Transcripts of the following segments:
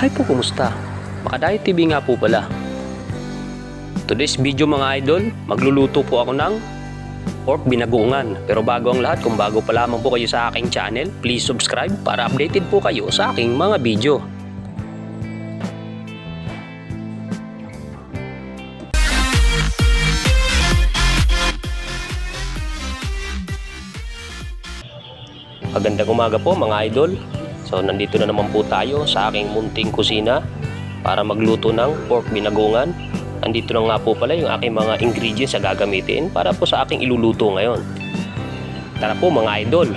Hi po, kumusta? Makadayo TV nga po pala. Today's video mga idol, magluluto po ako ng pork binagungan. Pero bago ang lahat, kung bago pa lamang po kayo sa aking channel, please subscribe para updated po kayo sa aking mga video. Magandang umaga po mga idol. So nandito na naman po tayo sa aking munting kusina para magluto ng pork binagungan. Andito na nga po pala yung aking mga ingredients na gagamitin para po sa aking iluluto ngayon. Tara po mga idol,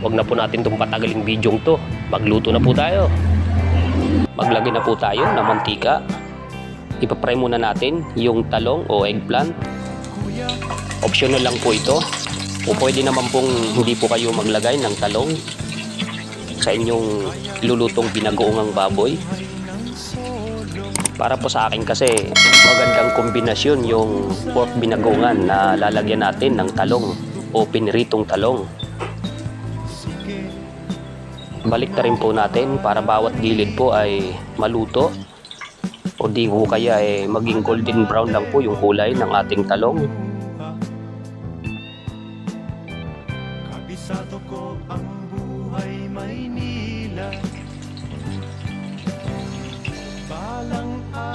wag na po natin itong patagalin bidyong to. Magluto na po tayo. Maglagay na po tayo ng mantika. Ipapry muna natin yung talong o eggplant. Optional lang po ito. O pwede naman pong hindi po kayo maglagay ng talong sa inyong lulutong binagoongang baboy. Para po sa akin kasi magandang kombinasyon yung pork binagoongan na lalagyan natin ng talong o piniritong talong. Balik na rin po natin para bawat gilid po ay maluto o di po kaya eh maging golden brown lang po yung kulay ng ating talong.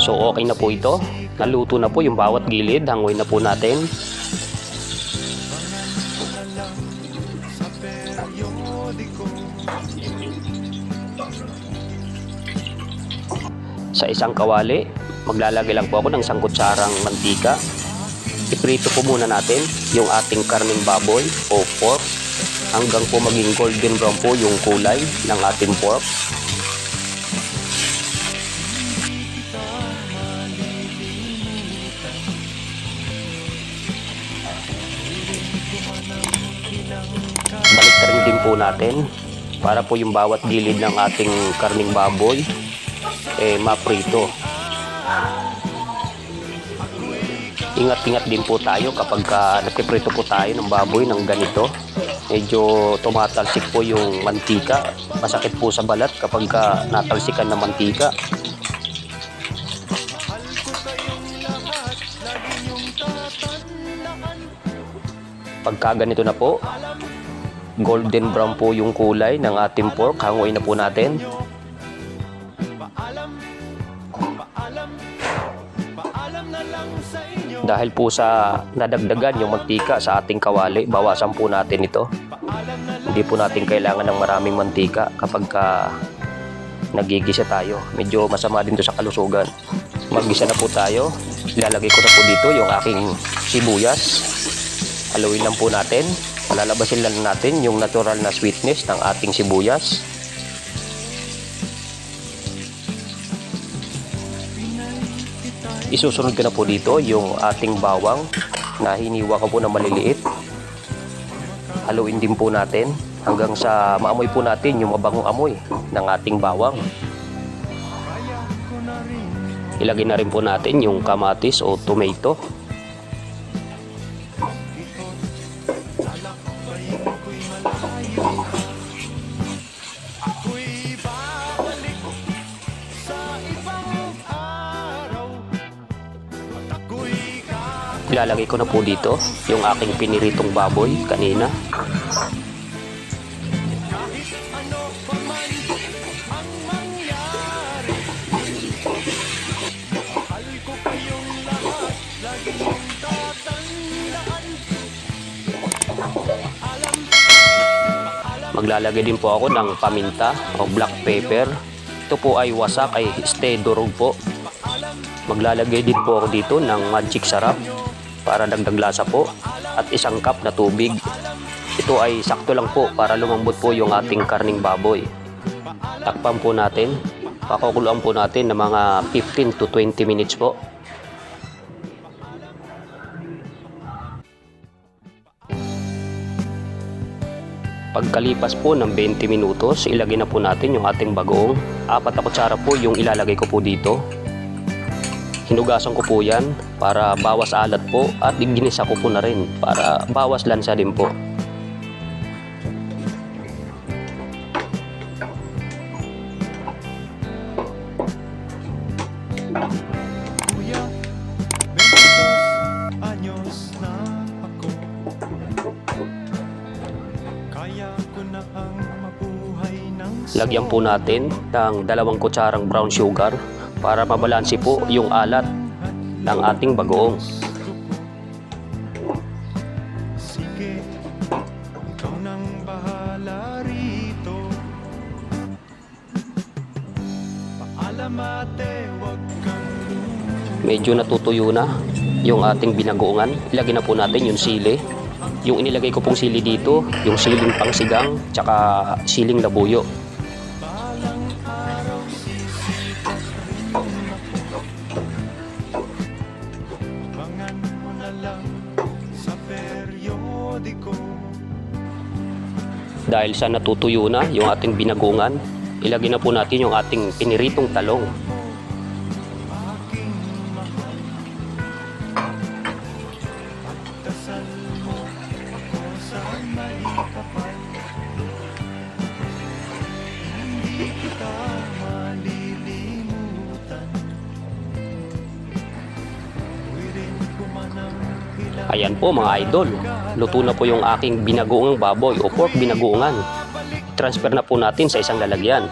So okay na po ito. Naluto na po yung bawat gilid. Hangoy na po natin. sa isang kawali, maglalagay lang po ako ng isang kutsarang mantika. Iprito po muna natin yung ating karning baboy o pork hanggang po maging golden brown po yung kulay ng ating pork. Po natin para po yung bawat gilid ng ating karning baboy eh maprito. Ingat-ingat din po tayo kapag ka nagpiprito po tayo ng baboy ng ganito. Medyo tumatalsik po yung mantika. Masakit po sa balat kapag ka natalsikan ng mantika. Pagka ganito na po, golden brown po yung kulay ng ating pork. Hangoy na po natin. Dahil po sa nadagdagan yung mantika sa ating kawali, bawasan po natin ito. Hindi po natin kailangan ng maraming mantika kapag ka nagigisa tayo. Medyo masama din to sa kalusugan. Maggisa na po tayo. Ilalagay ko na po dito yung aking sibuyas. Haluin lang po natin. Palalabasin lang natin yung natural na sweetness ng ating sibuyas. Isusunod ko na po dito yung ating bawang na hiniwa ko po na maliliit. Haluin din po natin hanggang sa maamoy po natin yung mabangong amoy ng ating bawang. Ilagay na rin po natin yung kamatis o tomato. Ako'y babalik sa ibang araw. At ako'y kakit Ilalagay ko na po dito yung aking piniritong baboy kanina. ano pa man ang mangyari Mahal ko kayong lahat. Lagi mong tatandaan. Alam, Maglalagay din po ako ng paminta o black pepper. Ito po ay wasak ay stay durog po. Maglalagay din po ako dito ng magic sarap para dagdag lasa po at isang cup na tubig. Ito ay sakto lang po para lumambot po yung ating karning baboy. Takpan po natin. Pakukuluan po natin ng mga 15 to 20 minutes po. Pagkalipas po ng 20 minutos, ilagay na po natin yung ating bagoong. Apat na kutsara po yung ilalagay ko po dito. Hinugasan ko po yan para bawas alat po at ginisa ko po na rin para bawas lansa din po. Lagyan po natin ng dalawang kutsarang brown sugar para mabalansi po yung alat ng ating bagoong. Medyo natutuyo na yung ating binagoongan. Ilagay na po natin yung sili. Yung inilagay ko pong sili dito, yung siling pangsigang, tsaka siling labuyo. Dahil sa natutuyo na yung ating binagoongan, ilagay na po natin yung ating piniritong talong. Dasal mo ako sa may Ayan po mga idol, luto na po yung aking binagoongang baboy o pork binagoongan. Transfer na po natin sa isang lalagyan.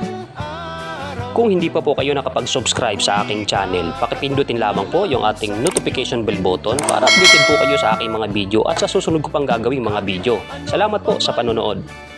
Kung hindi pa po kayo nakapag-subscribe sa aking channel, pakipindutin lamang po yung ating notification bell button para updated po kayo sa aking mga video at sa susunod ko pang gagawing mga video. Salamat po sa panonood.